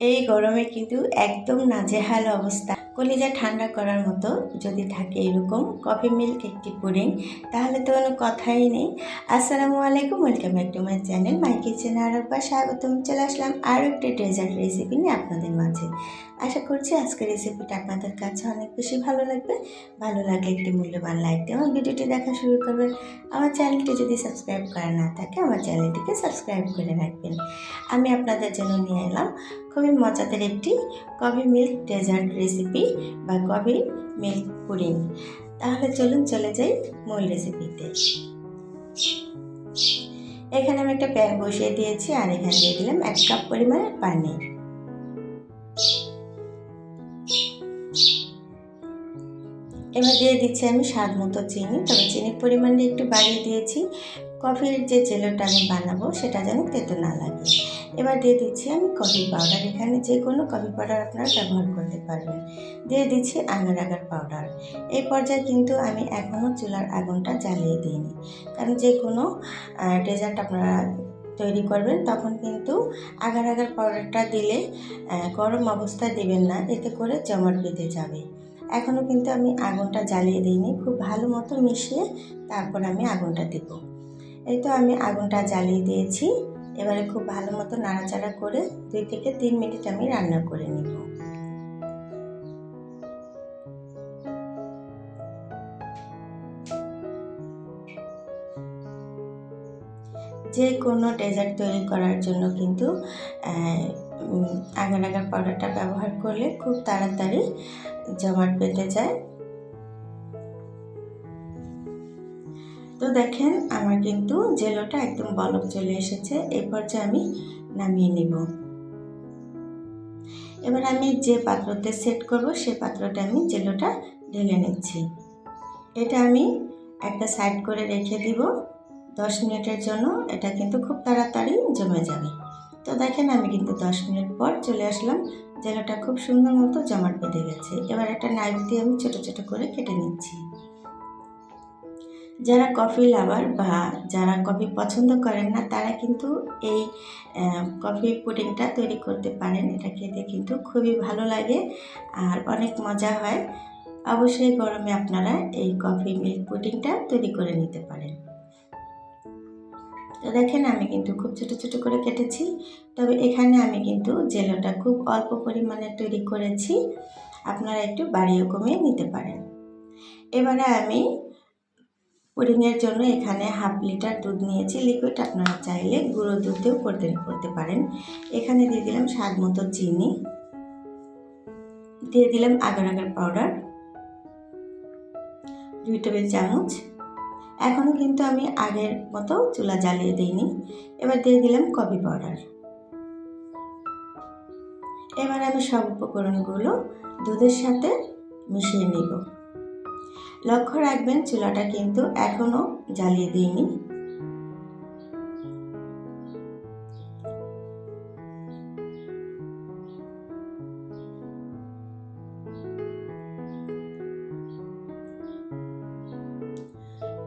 এই গরমে কিন্তু একদম নাজেহাল অবস্থা। কলিজা ঠান্ডা করার মতো যদি থাকে এরকম কফি মিল্ক একটি পুডিং, তাহলে তো কোনো কথাই নেই। আসসালামু আলাইকুম welcome back to my channel my kitchen আর পর স্বাগতম। চলে আসলাম আরও একটি ডেজার্ট রেসিপি নিয়ে আপনাদের মাঝে। আশা করছি আজকের রেসিপিটা আপনাদের কাছে অনেক বেশি ভালো লাগবে। ভালো লাগলে একটি মূল্যবান লাইক দিয়ে আমার ভিডিওটি দেখা শুরু করবেন। আমার চ্যানেলটি যদি সাবস্ক্রাইব করা না থাকে, আমার চ্যানেলটিকে সাবস্ক্রাইব করে রাখবেন। আমি আপনাদের জন্য নিয়ে এলাম খুবই মজাদার একটি কফি মিল্ক ডেজার্ট রেসিপি বা কফি মিল্ক পুডিং তাহলে চলুন চলে যাই মূল রেসিপিতে এখানে আমি একটা প্যান বসিয়ে দিয়েছি আর এখানে দিয়ে দিলাম এক কাপ পরিমাণের পানি এবার দিয়ে দিচ্ছি আমি স্বাদ মতো চিনি, তবে চিনির পরিমাণটা একটু বাড়িয়ে দিয়েছি। কফির যে জেলোটা আমি বানাবো সেটা যেন তেতো না লাগে। এবার দিয়ে দিচ্ছি আমি কফি পাউডার এখানে যে কোনো কফি পাউডার আপনারা ব্যবহার করতে পারবেন। দিয়ে দিচ্ছি আগার আগার পাউডার এই পর্যায়ে কিন্তু আমি এখনও চুলার আগুনটা জ্বালিয়ে দিইনি। কারণ যে কোনো ডেজার্ট আপনারা তৈরি করবেন, তখন কিন্তু আগার আগার পাউডারটা দিলে গরম অবস্থায় দিবেন না, এতে করে জমাট বেঁধে যাবে। এখনও কিন্তু আমি আগুনটা জ্বালিয়ে দিইনি, খুব ভালো মতো মিশিয়ে তারপর আমি আগুনটা দেব। এই তো আমি আগুনটা জ্বালিয়ে দিয়েছি। এবারে খুব ভালো মতো নাড়াচাড়া করে দুই থেকে তিন মিনিট আমি রান্না করে নিব। যে কোনো ডেজার্ট তৈরি করার জন্য কিন্তু আগার আগার পাউডারটা ব্যবহার করলে খুব তাড়াতাড়ি জমাট বেঁধে যায়। তো দেখেন, আমার কিন্তু জেলোটা একদম বলক চলে এসেছে। এই পর্যায়ে আমি নামিয়ে নিব। এবার আমি যে পাত্রতে সেট করব, সে পাত্রটা আমি জেলোটা ঢেলে নিচ্ছি। এটা আমি একটা সাইড করে রেখে দিব। দশ মিনিটের জন্য এটা কিন্তু খুব তাড়াতাড়ি জমে যাবে। তো দেখেন, আমি কিন্তু দশ মিনিট পর চলে আসলাম। জেলোটা খুব সুন্দর মতো জমাট বেঁধে গেছে। এবার একটা নাইফ দিয়ে আমি ছোটো ছোটো করে কেটে নিচ্ছি। যারা কফি লাভার বা যারা কফি পছন্দ করেন না, তারা কিন্তু এই কফি পুডিংটা তৈরি করতে পারেন। এটা খেতে কিন্তু খুবই ভালো লাগে আর অনেক মজা হয়। অবশ্যই গরমে আপনারা এই কফি মিল্ক পুডিংটা তৈরি করে নিতে পারেন। তো দেখেন, আমি কিন্তু খুব ছোট ছোট করে কেটেছি। তবে এখানে আমি কিন্তু জেলোটা খুব অল্প পরিমাণে তৈরি করেছি। আপনারা একটু বাড়িয়ে কমিয়ে নিতে পারেন। এবারে আমি পুডিংয়ের জন্য এখানে হাফ লিটার দুধ নিয়েছি। লিকুইড আপনারা চাইলে গুঁড়ো দুধ দিয়েও করতে করতে পারেন। এখানে দিয়ে দিলাম স্বাদ মতো চিনি। দিয়ে দিলাম আগার আগার পাউডার দুই টেবিল চামচ। এখনও কিন্তু আমি আগের মতো চুলা জ্বালিয়ে দিইনি। এবার দিয়ে দিলাম কফি পাউডার এবার আমি সব উপকরণগুলো দুধের সাথে মিশিয়ে নিব। লক্ষ্য রাখবেন, চুলাটা কিন্তু এখনও জ্বালিয়ে দিইনি।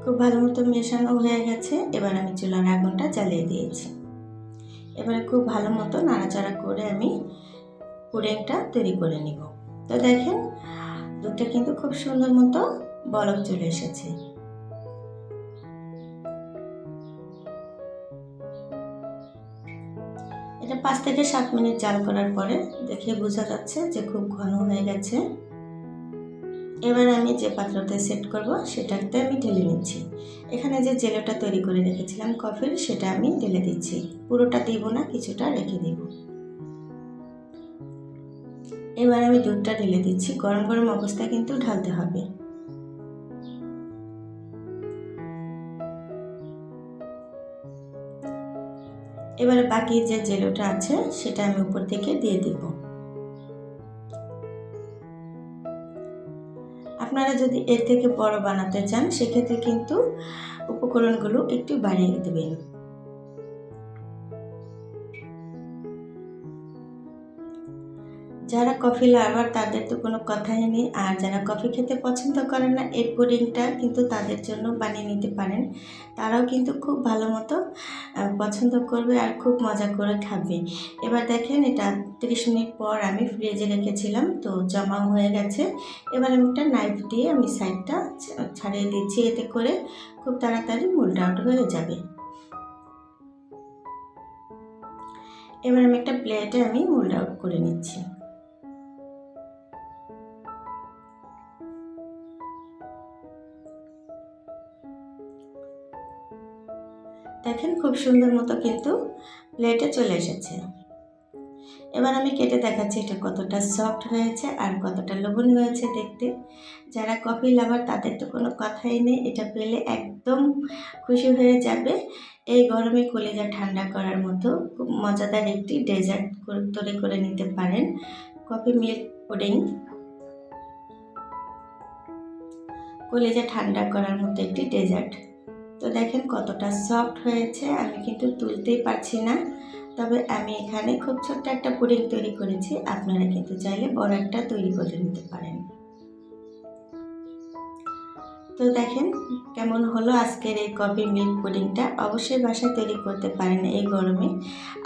খুব ভালো মতো মেশানো হয়ে গেছে, এবার আমি চুলার আগুনটা জ্বালিয়ে দিয়েছি। এবারে খুব ভালো মতো নাড়াচাড়া করে আমি পুডিংটা তৈরি করে নিব। তো দেখেন, দুধটা কিন্তু খুব সুন্দর মতো বলক চলে এসেছে। এটা পাঁচ থেকে সাত মিনিট জাল করার পরে দেখে বোঝা যাচ্ছে যে খুব ঘন হয়ে গেছে। এবার আমি যে পাত্রতে সেট করব সেটাতে আমি ঢেলে নিচ্ছি। এখানে যে জেলোটা তৈরি করে রেখেছিলাম কফির, সেটা আমি ঢেলে দিচ্ছি। পুরোটা দিব না, কিছুটা রেখে দিব। এবার আমি দুধটা ঢেলে দিচ্ছি। গরম গরম অবস্থায় কিন্তু ঢালতে হবে। এবারে বাকি যে জেলোটা আছে, সেটা আমি উপর থেকে দিয়ে দিব। আপনারা যদি এর থেকে বড় বানাতে চান, সেক্ষেত্রে কিন্তু উপকরণগুলো একটু বাড়িয়ে দেবেন। যারা কফি লাভার, তাদের তো কোনো কথাই নেই। আর যারা কফি খেতে পছন্দ করেন না, এই পুডিংটা কিন্তু তাদের জন্য বানিয়ে নিতে পারেন। তারাও কিন্তু খুব ভালো মতো পছন্দ করবে আর খুব মজা করে খাবে। এবার দেখেন, এটা তিরিশ মিনিট পর আমি ফ্রিজে রেখেছিলাম, তো জমা হয়ে গেছে। এবার আমি একটা নাইফ দিয়ে আমি সাইডটা ছাড়িয়ে দিচ্ছি। এতে করে খুব তাড়াতাড়ি মুল্ড আউট হয়ে যাবে। এবার আমি একটা প্লেটে আমি মোল্ড আউট করে নিচ্ছি। দেখেন, খুব সুন্দর মতো কিন্তু প্লেটে চলে এসেছে। এবার আমি কেটে দেখাচ্ছি এটা কতটা সফট হয়েছে আর কতটা লোভনীয় হয়েছে দেখতে। যারা কফি লাভার তাদের তো কোনো কথাই নেই, এটা পেলে একদম খুশি হয়ে যাবে। এই গরমে কলিজা ঠান্ডা করার মতো খুব মজাদার একটি ডেজার্ট তৈরি করে নিতে পারেন। কফি মিল্ক পুডিং কলিজা ঠান্ডা করার মতো একটি ডেজার্ট দেখেন কতটা সফট হয়েছে, আমি কিন্তু তুলতেই পারছি না। তবে আমি এখানে খুব ছোট্ট একটা পুডিং তৈরি করেছি, আপনারা কিন্তু চাইলে বড় একটা তৈরি করে নিতে পারেন। তো দেখেন কেমন হলো আজকের এই কফি মিল্ক পুডিংটা, অবশ্যই বাসায় তৈরি করতে পারেন এই গরমে।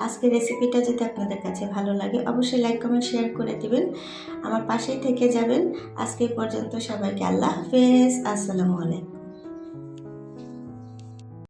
আজকের রেসিপিটা যদি আপনাদের কাছে ভালো লাগে, অবশ্যই লাইক কমেন্ট শেয়ার করে দিবেন। আমার পাশেই থেকে যাবেন। আজকে পর্যন্ত সবাইকে আল্লাহ হাফেজ, আসসালামু আলাইকুম।